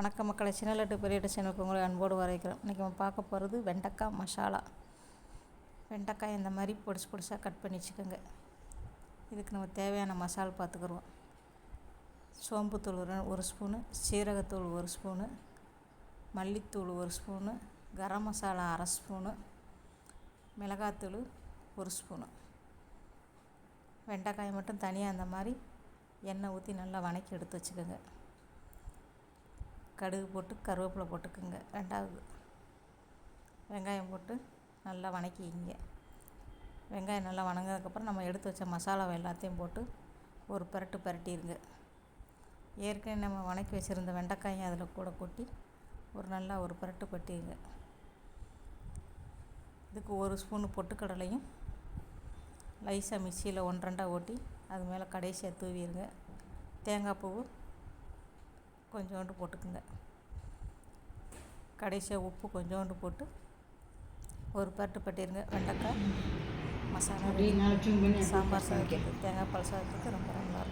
வணக்கம் மக்களை. சின்னலட்டு பெரியட்டு சேனலுக்கு உங்களை அன்போடு வரவேற்கிறோம். இன்றைக்கி நம்ம பார்க்க போகிறது வெண்டைக்காய் மசாலா. வெண்டைக்காய் இந்த மாதிரி பொடிசு பொடிசாக கட் பண்ணி வச்சுக்கோங்க. இதுக்கு நம்ம தேவையான மசாலா பார்த்துக்குருவோம் சோம்புத்தூள் ஒரு ஒரு ஸ்பூனு சீரகத்தூள் ஒரு ஸ்பூனு மல்லித்தூள் ஒரு ஸ்பூனு கரம் மசாலா அரை ஸ்பூனு மிளகாத்தூள் ஒரு ஸ்பூனு. வெண்டைக்காயை மட்டும் தனியாக அந்த மாதிரி எண்ணெய் ஊற்றி நல்லா வணக்கி எடுத்து வச்சுக்கோங்க. கடுகு போட்டு கருவேப்பிலை போட்டுக்குங்க. ரெண்டாவது வெங்காயம் போட்டு நல்லா வணக்கிக்கிங்க. வெங்காயம் நல்லா வணங்கினதுக்கப்புறம் நம்ம எடுத்து வச்ச மசாலாவை எல்லாத்தையும் போட்டு ஒரு பரட்டு பரட்டிடுங்க ஏற்கனவே நம்ம வணக்கி வச்சுருந்த வெண்டைக்காயும் அதில் கூட கொட்டி ஒரு நல்லா ஒரு பரட்டு பட்டிடுங்க இதுக்கு ஒரு ஸ்பூனு பொட்டுக்கடலையும் லைஸாக மிக்சியில் ஒன்று ரெண்டாக ஓட்டி அது மேலே கடைசியாக தூவிடுங்க தேங்காய் பூ கொஞ்சோண்டு போட்டுக்குங்க. கடைசியாக உப்பு கொஞ்சோண்டு போட்டு ஒரு பட்டு பட்டிருங்க வெண்டைக்காய் மசாலா சாம்பார் சாதத்துக்கு தேங்காய் பால் சாதத்துக்கு ரொம்ப நன்றி